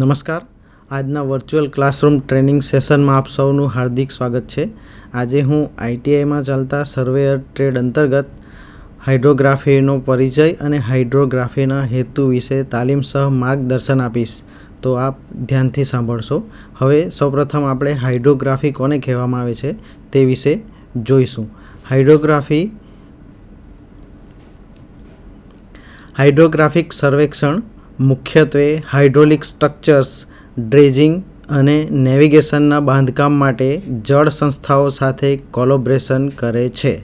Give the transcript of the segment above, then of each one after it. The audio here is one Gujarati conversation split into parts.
નમસ્કાર. આજના વર્ચ્યુઅલ ક્લાસરૂમ ટ્રેનિંગ સેશનમાં આપ સૌનું હાર્દિક સ્વાગત છે. આજે હું આઈટીઆઈમાં ચાલતા સર્વેયર ટ્રેડ અંતર્ગત હાઇડ્રોગ્રાફીનો પરિચય અને હાઇડ્રોગ્રાફીના હેતુ વિશે તાલીમ સહ માર્ગદર્શન આપીશ. તો આપ ધ્યાનથી સાંભળશો. હવે સૌપ્રથમ આપણે હાઇડ્રોગ્રાફી કોને કહેવામાં આવે છે તે વિશે જોઈશું. હાઇડ્રોગ્રાફી હાઇડ્રોગ્રાફિક સર્વેક્ષણ મુખ્યત્વે હાઇડ્રોલિક સ્ટ્રક્ચર્સ ડ્રેજિંગ અને નેવિગેશનના બાંધકામ માટે જળ સંસ્થાઓ સાથે કોલોબ્રેશન કરે છે.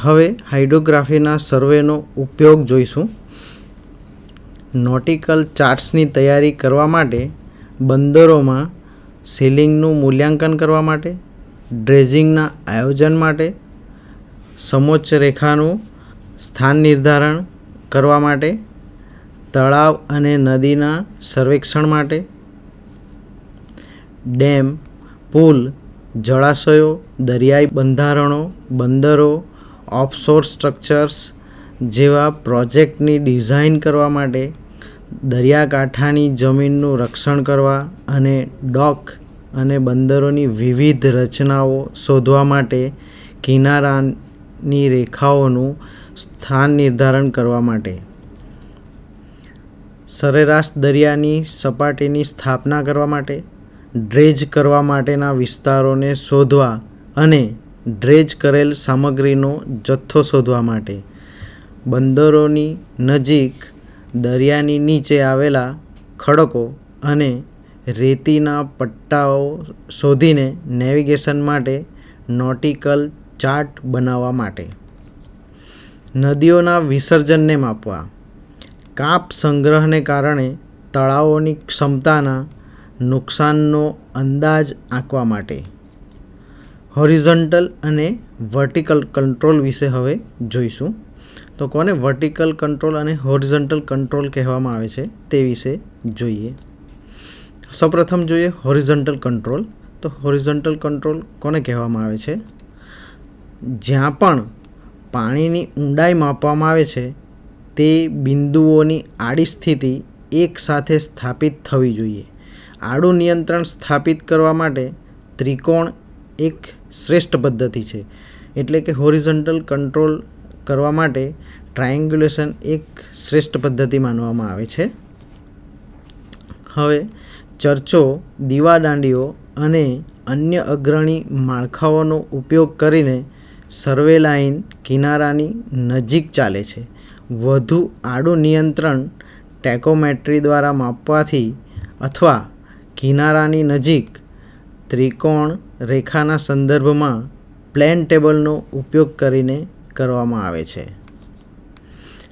હવે હાઇડ્રોગ્રાફીના સર્વેનો ઉપયોગ જોઈશું. નોટિકલ ચાર્ટ્સની તૈયારી કરવા માટે, બંદરોમાં સીલિંગનું મૂલ્યાંકન કરવા માટે ડ્રેજિંગના આયોજન માટે, સમોચ્ચ રેખાનું સ્થાન નિર્ધારણ કરવા માટે તળાવ અને નદીના સર્વેક્ષણ માટે. ડેમ, પુલ, જળાશયો, દરિયાઈ બંધારણો, બંદરો ઓફશોર સ્ટ્રક્ચર્સ જેવા પ્રોજેક્ટની ડિઝાઇન કરવા માટે દરિયાકાંઠાની જમીનનું રક્ષણ કરવા અને ડોક અને બંદરોની વિવિધ રચનાઓ શોધવા માટે કિનારાની રેખાઓનું સ્થાન નિર્ધારણ કરવા માટે. સરેરાશ દરિયાની સપાટીની સ્થાપના કરવા માટે, ડ્રેજ કરવા માટેના વિસ્તારોને શોધવા અને ડ્રેજ કરેલ સામગ્રીનો જથ્થો શોધવા માટે. બંદરોની નજીક દરિયાની નીચે આવેલા ખડકો અને રેતીના પટ્ટાઓ શોધીને નેવિગેશન માટે નોટિકલ ચાર્ટ બનાવવા માટે. નદીઓના વિસર્જનને માપવા. કાપ સંગ્રહને કારણે તળાવોની ક્ષમતાના નુકસાનનો અંદાજ આંકવા માટે. હોરિઝન્ટલ અને વર્ટિકલ કંટ્રોલ વિશે હવે જોઈશું. તો કોને વર્ટિકલ કંટ્રોલ અને હોરિઝન્ટલ કંટ્રોલ કહેવામાં આવે છે તે વિશે જોઈએ. સૌપ્રથમ જોઈએ હોરિઝન્ટલ કંટ્રોલ. તો હોરિઝન્ટલ કંટ્રોલ કોને કહેવામાં આવે છે? જ્યાં પણ પાણીની ઊંડાઈ માપવામાં આવે છે તે બિંદુઓની આડી સ્થિતિ એકસાથે સ્થાપિત થવી જોઈએ. આડું નિયંત્રણ સ્થાપિત કરવા માટે ત્રિકોણ એક શ્રેષ્ઠ પદ્ધતિ છે, એટલે કે હોરિઝોન્ટલ કંટ્રોલ કરવા માટે ટ્રાયંગ્યુલેશન એક શ્રેષ્ઠ પદ્ધતિ માનવામાં આવે છે. હવે, ચર્ચો, દીવાદાંડીઓ અને અન્ય અગ્રણી માળખાઓનો ઉપયોગ કરીને સર્વે લાઇન કિનારાની નજીક ચાલે છે. વધુ આડું નિયંત્રણ ટેકોમેટ્રી દ્વારા માપવાથી અથવા કિનારાની નજીક ત્રિકોણ રેખાના સંદર્ભમાં પ્લેન ટેબલનો ઉપયોગ કરીને કરવામાં આવે છે.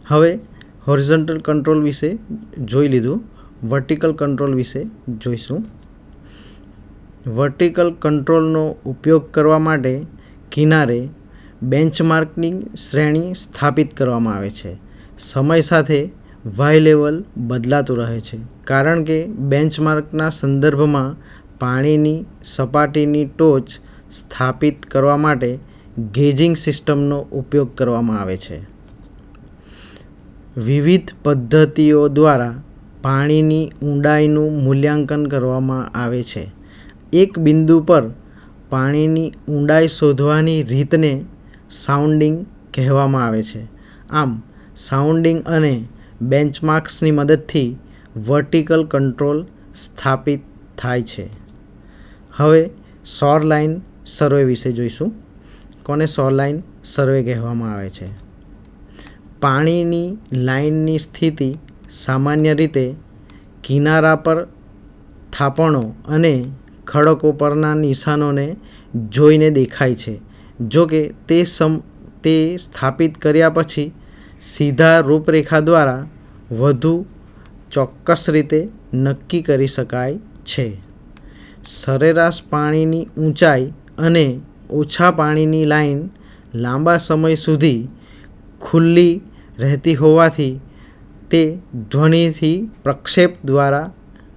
હવે હોરિઝોન્ટલ કંટ્રોલ વિશે જોઈ લીધું. વર્ટિકલ કંટ્રોલ વિશે જોઈશું. વર્ટિકલ કંટ્રોલનો ઉપયોગ કરવા માટે કિનારે બેન્ચમાર્કની શ્રેણી સ્થાપિત કરવામાં આવે છે. સમય સાથે વાય લેવલ બદલાતું રહે છે. કારણ કે બેન્ચમાર્કના સંદર્ભમાં પાણીની સપાટીની ટોચ સ્થાપિત કરવા માટે ગેજિંગ સિસ્ટમનો ઉપયોગ કરવામાં આવે છે. વિવિધ પદ્ધતિઓ દ્વારા પાણીની ઊંડાઈનું મૂલ્યાંકન કરવામાં આવે છે. એક બિંદુ પર પાણીની ઊંડાઈ શોધવાની રીતને સાઉન્ડિંગ કહેવામાં આવે છે. આમ સાઉન્ડિંગ અને બેન્ચમાર્ક્સની મદદથી વર્ટિકલ કંટ્રોલ સ્થાપિત થાય છે. હવે સોર લાઇન સર્વે વિશે જોઈશું. કોને સોર લાઇન સર્વે કહેવામાં આવે છે? પાણીની લાઇનની સ્થિતિ સામાન્ય રીતે કિનારા પર થાપણો અને ખડકો પરના નિશાનોને જોઈને દેખાય છે. જો કે તે સમ, તે સ્થાપિત કર્યા પછી સીધા રૂપરેખા દ્વારા વધુ ચોક્કસ રીતે નક્કી કરી શકાય છે. સરેરાશ પાણીની ઊંચાઈ અને ઓછા પાણીની લાઈન લાંબા સમય સુધી ખુલ્લી રહેતી હોવાથી તે ધ્વનિથી પ્રક્ષેપ દ્વારા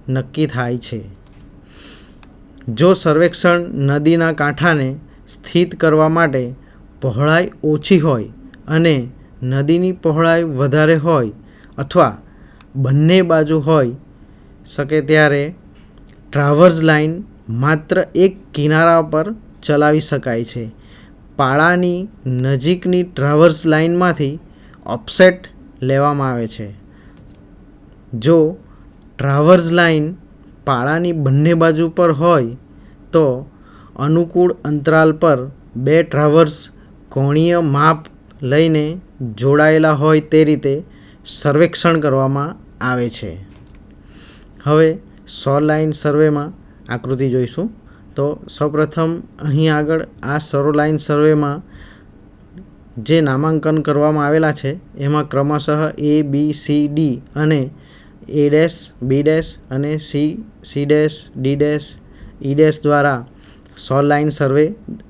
નક્કી થાય છે. જો સર્વેક્ષણ નદીના કાંઠાને સ્થિત કરવા માટે પહોળાઈ ઓછી હોય અને નદીની પહોળાઈ વધારે હોય અથવા બંને બાજુ હોય શકે ત્યારે ટ્રાવર્સ લાઇન માત્ર એક કિનારા પર ચલાવી શકાય છે. પાળાની નજીકની ટ્રાવર્સ લાઇનમાંથી ઓફસેટ લેવામાં આવે છે. જો ટ્રાવર્સ લાઇન પાળાની બંને બાજુ પર હોય તો અનુકૂળ અંતરાલ પર બે ટ્રાવર્સ કોણીય માપ લઈને જોડાયેલા હોય તે રીતે સર્વેક્ષણ કરવામાં આવે છે. હવે સો લાઇન સર્વેમાં આકૃતિ જોઈશું. તો સૌપ્રથમ અહીં આગળ આ સરો લાઇન સર્વેમાં જે નામાંકન કરવામાં આવેલા છે, એમાં ક્રમશઃ એ બી સી ડી અને એ ડેશ બી ડેશ અને C C dash D dash E dash દ્વારા સો લાઇન સર્વે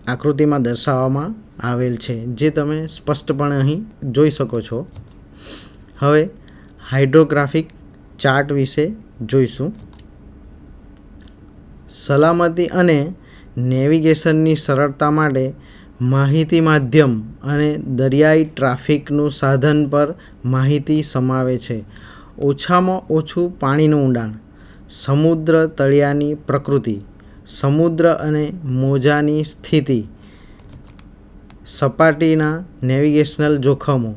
આકૃતિમાં દર્શાવવામાં આવેલ છે, જે તમે સ્પષ્ટપણે અહીં જોઈ શકો છો. હવે હાઇડ્રોગ્રાફિક ચાર્ટ વિશે જોઈશું. સલામતી અને નેવિગેશનની સરળતા માટે માહિતી માધ્યમ અને દરિયાઈ ટ્રાફિકનું સાધન પર માહિતી સમાવે છે. ઓછામાં ઓછું પાણીનું ઊંડાણ, સમુદ્ર તળિયાની પ્રકૃતિ, સમુદ્ર અને મોજાની સ્થિતિ સપાટીના નેવિગેશનલ જોખમો.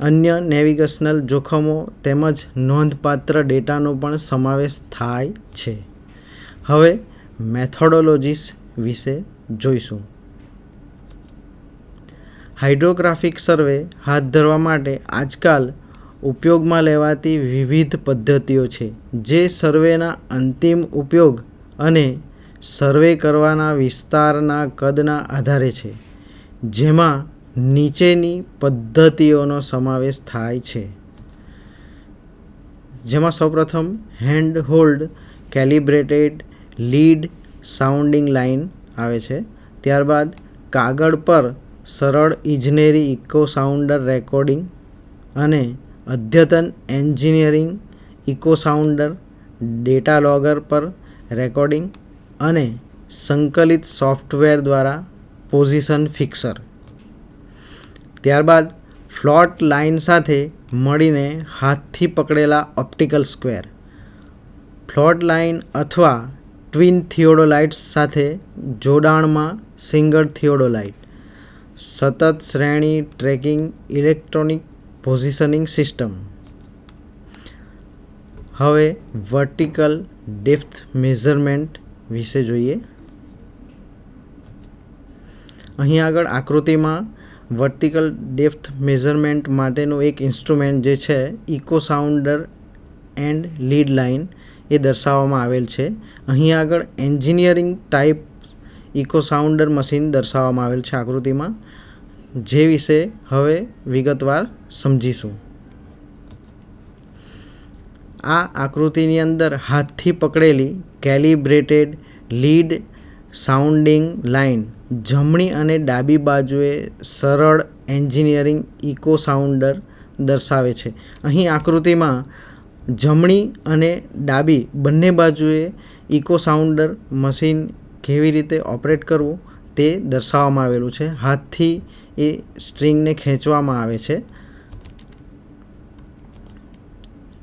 અન્ય નેવિગેશનલ જોખમો તેમજ નોંધપાત્ર ડેટાનો પણ સમાવેશ થાય છે. હવે મેથોડોલોજીસ વિશે જોઈશું. હાઇડ્રોગ્રાફિક સર્વે હાથ ધરવા માટે આજકાલ ઉપયોગમાં લેવાતી વિવિધ પદ્ધતિઓ છે, જે સર્વેના અંતિમ ઉપયોગ અને સર્વે કરવાના વિસ્તારના કદના આધારે છે. જેમાં નીચેની પદ્ધતિઓનો સમાવેશ થાય છે. જેમાં સૌપ્રથમ hand hold calibrated lead sounding line આવે છે. ત્યારબાદ કાગળ પર સરળ ઇજનેરી ઇકો સાઉન્ડર રેકોર્ડિંગ અને અદ્યતન engineering echo sounder, data logger પર રેકોર્ડિંગ અને સંકલિત સોફ્ટવેર દ્વારા પોઝિશન ફિક્સર. ત્યારબાદ ફ્લોટ લાઇન સાથે મળીને હાથથી પકડેલા ઓપ્ટિકલ સ્ક્વેર. ફ્લોટ લાઇન અથવા ટ્વિન થિયોડોલાઇટ્સ સાથે જોડાણમાં સિંગલ થિયોડોલાઇટ. સતત શ્રેણી ટ્રેકિંગ ઇલેક્ટ્રોનિક પોઝિશનિંગ સિસ્ટમ. હવે વર્ટિકલ ડેપ્થ મેઝરમેન્ટ વિશે જોઈએ. અહીં આગળ આકૃતિમાં વર્ટિકલ ડેપ્થ મેઝરમેન્ટ માટેનું એક ઇન્સ્ટ્રુમેન્ટ જે છે, echo sounder and lead line, એ દર્શાવવામાં આવેલ છે. અહીં આગળ engineering type echo sounder machine દર્શાવવામાં આવેલ છે આકૃતિમાં, જે વિશે હવે વિગતવાર સમજીશું. આ આકૃતિની અંદર હાથથી પકડેલી કેલિબ્રેટેડ લીડ સાઉન્ડિંગ લાઇન જમણી અને ડાબી બાજુએ સરળ એન્જિનિયરિંગ ઇકો સાઉન્ડર દર્શાવે છે. અહીં આકૃતિમાં જમણી અને ડાબી બંને બાજુએ ઇકો સાઉન્ડર મશીન કેવી રીતે ઓપરેટ કરવું તે દર્શાવવામાં આવેલું છે. હાથથી એ સ્ટ્રિંગને ખેંચવામાં આવે છે.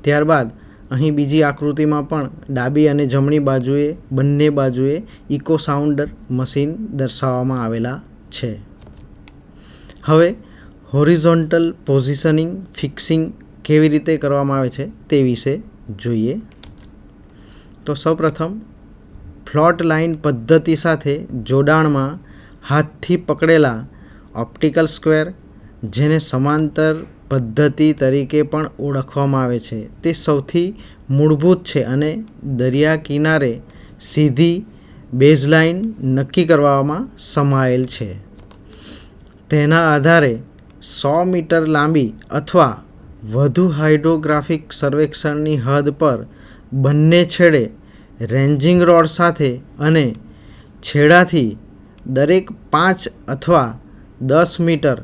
ત્યારબાદ અહીં બીજી આકૃતિમાં પણ ડાબી અને જમણી બાજુએ, બંને બાજુએ ઇકો સાઉન્ડર મશીન દર્શાવવામાં આવેલા છે. હવે, હોરિઝોન્ટલ પોઝિશનિંગ, ફિક્સિંગ કેવી રીતે કરવામાં આવે છે તે વિશે જોઈએ. તો સૌપ્રથમ, ફ્લોટ લાઇન પદ્ધતિ સાથે જોડાણમાં હાથથી પકડેલા ઓપ્ટિકલ સ્ક્વેર, જેને સમાંતર પદ્ધતિ તરીકે પણ ઓળખવામાં આવે છે. તે સૌથી મૂળભૂત છે અને દરિયા કિનારે સીધી બેઝલાઇન નક્કી કરવામાં સમાયેલ છે. તેના આધારે સો મીટર લાંબી અથવા વધુ હાઇડ્રોગ્રાફિક સર્વેક્ષણની હદ પર બંને છેડે રેન્જિંગ રોડ સાથે અને છેડાથી દરેક પાંચ અથવા દસ મીટર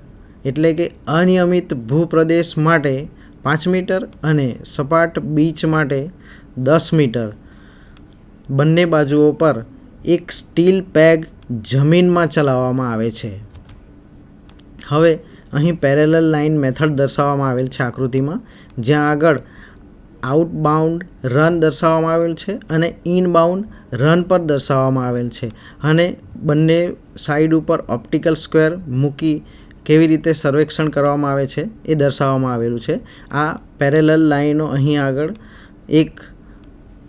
એટલે કે અનિયમિત ભૂપ્રદેશ માટે પાંચ મીટર અને સપાટ બીચ માટે દસ મીટર. બંને બાજુઓ પર એક સ્ટીલ પેગ જમીનમાં ચલાવવામાં આવે છે. હવે અહીં પેરેલલ લાઇન મેથડ દર્શાવવામાં આવેલ છે આકૃતિમાં, જ્યાં આગળ આઉટબાઉન્ડ રન દર્શાવવામાં આવેલ છે અને ઇનબાઉન્ડ રન પર દર્શાવવામાં આવેલ છે. અને બંને સાઈડ ઉપર ઓપ્ટિકલ સ્ક્વેર મૂકી કેવી રીતે સર્વેક્ષણ કરવામાં આવે છે એ દર્શાવવામાં આવેલું છે. આ પેરેલલ લાઈનો અહીં આગળ એક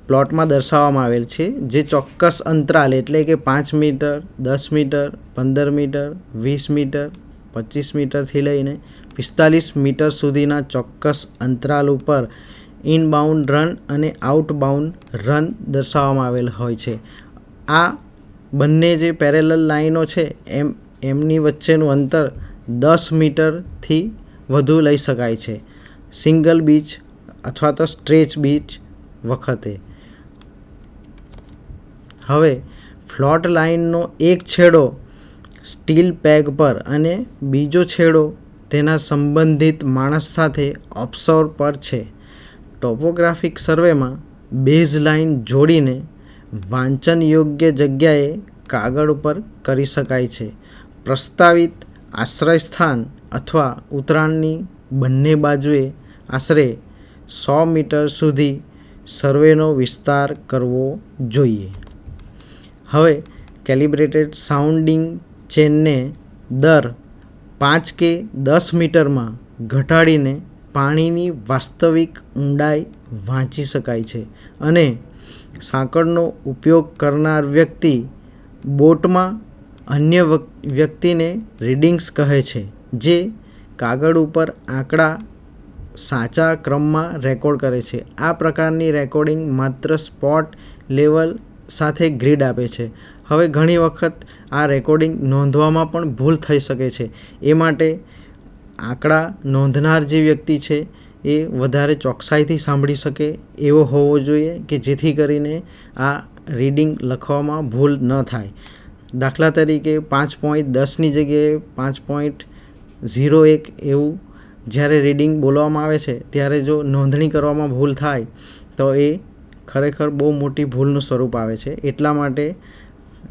પ્લોટમાં દર્શાવવામાં આવેલ છે જે ચોક્કસ અંતરાલ એટલે કે પાંચ મીટર, દસ મીટર, પંદર મીટર, વીસ મીટર, પચીસ મીટરથી લઈને પિસ્તાલીસ મીટર સુધીના ચોક્કસ અંતરાલ ઉપર ઇનબાઉન્ડ રન અને આઉટબાઉન્ડ રન દર્શાવવામાં આવેલ હોય છે. આ બંને જે પેરેલલ લાઈનો છે, એમ, એમની વચ્ચેનું અંતર દસ મીટરથી વધુ લઈ શકાય છે. સિંગલ બીચ અથવા તો સ્ટ્રેચ બીચ વખતે. હવે, ફ્લોટ લાઇનનો એક છેડો સ્ટીલ પેગ પર અને બીજો છેડો તેના સંબંધિત માણસ સાથે ઓફશોર પર છે. ટોપોગ્રાફિક સર્વેમાં બેઝ લાઇન જોડીને વાંચન યોગ્ય જગ્યાએ કાગળ ઉપર કરી શકાય છે. પ્રસ્તાવિત આશ્રય સ્થાન અથવા ઉતરાણની બંને બાજુએ આશરે સો મીટર સુધી સર્વેનો વિસ્તાર કરવો જોઈએ. હવે, કેલિબ્રેટેડ સાઉન્ડિંગ ચેનને દર પાંચ કે દસ મીટરમાં ઘટાડીને પાણીની વાસ્તવિક ઊંડાઈ વાંચી શકાય છે અને સાંકળનો ઉપયોગ કરનાર વ્યક્તિ બોટમાં અન્ય વ્યક્તિને રીડિંગ્સ કહે છે, જે કાગળ ઉપર આંકડા સાચા ક્રમમાં રેકોર્ડ કરે છે. આ પ્રકારની રેકોર્ડિંગ માત્ર સ્પોટ લેવલ સાથે ગ્રીડ આપે છે. હવે ઘણી વખત આ રેકોર્ડિંગ નોંધવામાં પણ ભૂલ થઈ શકે છે. એ માટે આંકડા નોંધનાર જે વ્યક્તિ છે એ વધારે ચોકસાઈથી સાંભળી શકે એવો હોવો જોઈએ કે જેથી કરીને આ રીડિંગ લખવામાં ભૂલ ન થાય. દાખલા તરીકે પાંચ પોઈન્ટ દસની જગ્યાએ પાંચ પોઈન્ટ ઝીરો એક એવું જ્યારે રીડિંગ બોલવામાં આવે છે, ત્યારે જો નોંધણી કરવામાં ભૂલ થાય, તો એ ખરેખર બહુ મોટી ભૂલનું સ્વરૂપ આવે છે. એટલા માટે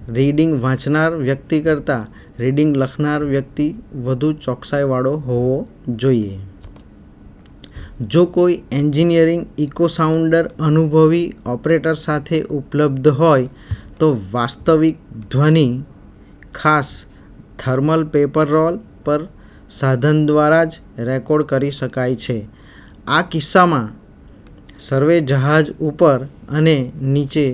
રીડિંગ વાંચનાર વ્યક્તિ કરતાં રીડિંગ લખનાર વ્યક્તિ વધુ ચોકસાઈવાળો હોવો જોઈએ. જો કોઈ એન્જિનિયરિંગ ઇકો સાઉન્ડર અનુભવી ઓપરેટર સાથે ઉપલબ્ધ હોય તો વાસ્તવિક ધ્વનિ ખાસ થર્મલ પેપર રોલ પર સાધન દ્વારા જ રેકોર્ડ કરી શકાય છે. આ કિસ્સામાં સર્વે જહાજ ઉપર અને નીચે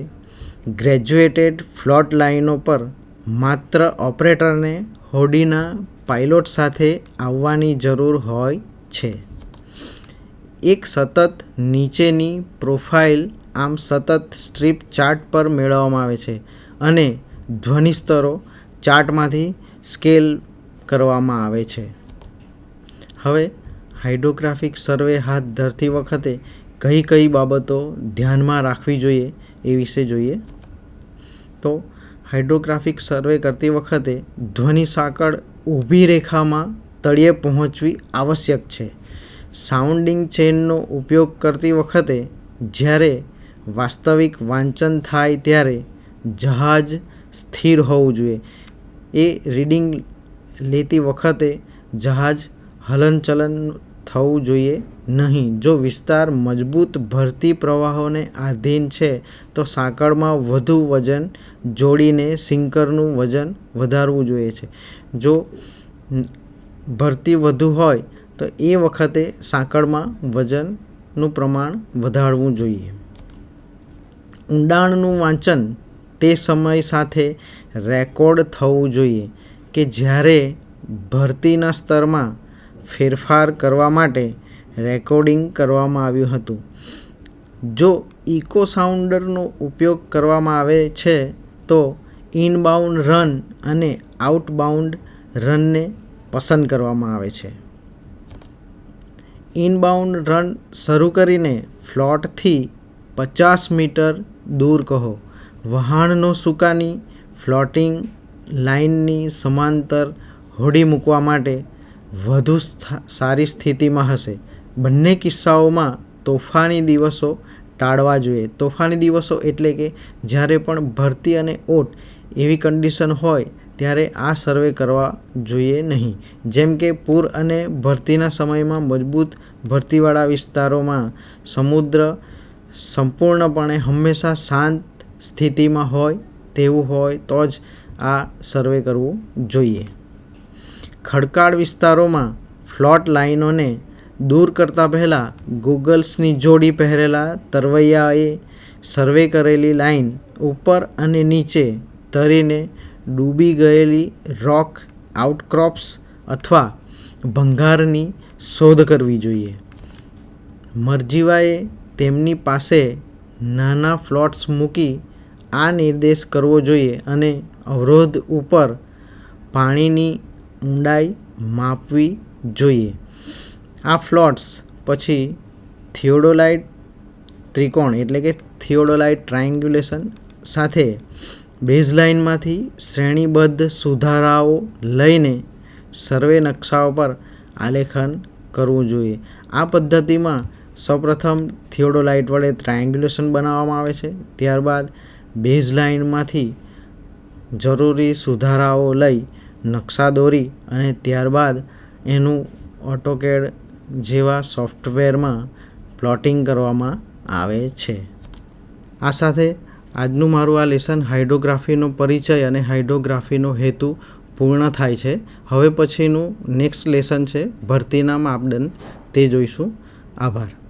ગ્રેજ્યુએટેડ ફ્લોટ લાઇનો પર માત્ર ઓપરેટરને હોડીના પાઇલોટ સાથે આવવાની જરૂર હોય છે. એક સતત નીચેની પ્રોફાઇલ આમ સતત સ્ટ્રીપ ચાર્ટ પર મેળવવામાં આવે છે અને ધ્વનિ સ્તરો ચાર્ટમાંથી સ્કેલ કરવામાં આવે છે. હવે હાઇડ્રોગ્રાફિક સર્વે હાથ ધરતી વખતે કઈ કઈ બાબતો ધ્યાનમાં રાખવી જોઈએ એ વિશે જોઈએ. તો હાઇડ્રોગ્રાફિક સર્વે કરતી વખતે ધ્વનિ સાંકળ ઊભી રેખામાં તળિયે પહોંચવી આવશ્યક છે. સાઉન્ડિંગ ચેનનો ઉપયોગ કરતી વખતે જ્યારે વાસ્તવિક વાંચન થાય ત્યારે જહાજ સ્થિર હોવું જોઈએ. એ રીડિંગ લેતી વખતે જહાજ હલનચલન થવું જોઈએ નહીં. જો વિસ્તાર મજબૂત ભરતી પ્રવાહોને આધીન છે, તો સાંકળમાં વધુ વજન જોડીને સિંકરનું વજન વધારવું જોઈએ છે. જો ભરતી વધુ હોય, તો એ વખતે સાંકળમાં વજનનું પ્રમાણ વધારવું જોઈએ. ઊંડાણનું વાંચન તે સમય સાથે રેકોર્ડ થવું જોઈએ કે જ્યારે ભરતીના સ્તરમાં ફેરફાર કરવા માટે રેકોર્ડિંગ કરવામાં આવ્યું હતું. જો ઇકો સાઉન્ડરનો ઉપયોગ કરવામાં આવે છે, તો ઇનબાઉન્ડ રન અને આઉટબાઉન્ડ રનને પસંદ કરવામાં આવે છે. ઇનબાઉન્ડ રન શરૂ કરીને ફ્લોટથી પચાસ મીટર દૂર કહો. વહાણનો સુકાની, ફ્લોટિંગ લાઇનની સમાંતર હોડી મૂકવા માટે વધુ સારી સ્થિતિમાં હશે. બંને કિસ્સાઓમાં તોફાની દિવસો ટાળવા જોઈએ. તોફાની દિવસો એટલે કે જ્યારે પણ ભરતી અને ઓટ એવી કન્ડિશન હોય, ત્યારે આ સર્વે કરવા જોઈએ નહીં. જેમ કે પૂર અને ભરતીના સમયમાં મજબૂત ભરતીવાળા વિસ્તારોમાં સમુદ્ર સંપૂર્ણપણે હંમેશા શાંત સ્થિતિમાં હોય તેવું હોય તો જ આ સર્વે કરવું જોઈએ. ખડકાળ વિસ્તારોમાં ફ્લોટ લાઇનોને દૂર કરતાં પહેલાં ગૂગલ્સની જોડી પહેરેલા તરવૈયાએ સર્વે કરેલી લાઇન ઉપર અને નીચે તરીને ડૂબી ગયેલી રોક આઉટક્રોપ્સ અથવા ભંગારની શોધ કરવી જોઈએ. મરજીવાએ તેમની પાસે નાના ફ્લોટ્સ મૂકી આ નિર્દેશ કરવો જોઈએ અને અવરોધ ઉપર પાણીની ઊંડાઈ માપવી જોઈએ. આ ફ્લોટ્સ પછી થિયોડોલાઇટ ત્રિકોણ એટલે કે થિયોડોલાઇટ ટ્રાયંગ્યુલેશન સાથે બેઝલાઇનમાંથી શ્રેણીબદ્ધ સુધારાઓ લઈને સર્વે નકશાઓ પર આલેખન કરવું જોઈએ. આ પદ્ધતિમાં સૌપ્રથમ થિયોડોલાઇટ વડે ટ્રાયંગ્યુલેશન બનાવવામાં આવે છે. ત્યારબાદ બેઝ લાઇનમાંથી જરૂરી સુધારાઓ લઈ નકશા દોરી અને ત્યારબાદ એનું ઓટોકેડ જેવા સોફ્ટવેરમાં પ્લોટિંગ કરવામાં આવે છે. આ સાથે આજનું મારું આ લેસન હાઇડ્રોગ્રાફીનો પરિચય અને હાઇડ્રોગ્રાફીનો હેતુ પૂર્ણ થાય છે. હવે પછીનું નેક્સ્ટ લેસન છે. ભરતીના માપદંડ તે જોઈશું. આભાર.